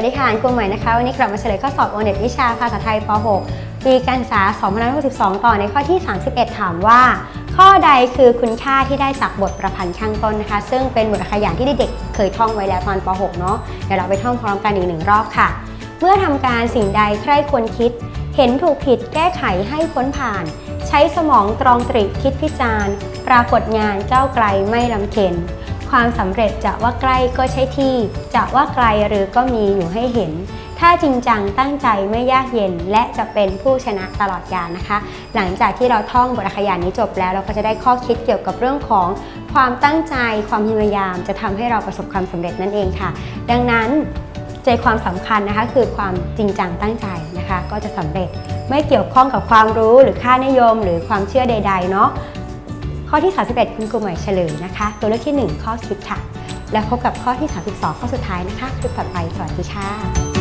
วัสดีค่ะอันกวงใหม่นะคะ วันนี้กลับมาเฉลยข้อสอบโอเน็ตวิชาภาษาไทยป .6 ปีการศึกษา2562 ต่อในข้อที่ 31 ถามว่า ข้อใดคือคุณค่าที่ได้จากบทประพันธ์ข้างต้นนะคะ ซึ่งเป็นบทขยันที่เด็กๆเคยท่องไว้แล้วตอนป .6 เนาะเดี๋ยวเราไปท่องพร้อมกันอีกหนึ่งรอบค่ะ เมื่อทำการสิ่งใดใครควรคิด เห็นถูกผิดแก้ไขให้พ้นผ่าน ใช้สมองตรองตริคิดพิจารณ์ ปรากฏงานก้าวไกลไม่ลำเค็ญ ความสำเร็จจะว่าใกล้ก็ใช่ที่ จะว่าไกลหรือก็มีอยู่ให้เห็น ถ้าจริงจังตั้งใจไม่ยากเย็น และจะเป็นผู้ชนะตลอดกาลนะคะ หลังจากที่เราท่องบทขยันนี้จบแล้วเราก็จะได้ข้อคิดเกี่ยวกับเรื่องของความตั้งใจความพยายามจะทำให้เราประสบความสำเร็จนั่นเองค่ะ ดังนั้นใจความสำคัญนะคะคือความจริงจังตั้งใจนะคะ ก็จะสำเร็จไม่เกี่ยวข้องกับความรู้หรือค่านิยม หรือความเชื่อใดๆเนาะ ข้อที่ 31 คุณครูหม่เฉลยนะคะ ตัวเลือกที่ 1 ข้อคิดค่ะ แล้วพบกับข้อที่ 32 ข้อสุดท้ายนะคะคลิปต่อไป สวัสดีค่ะ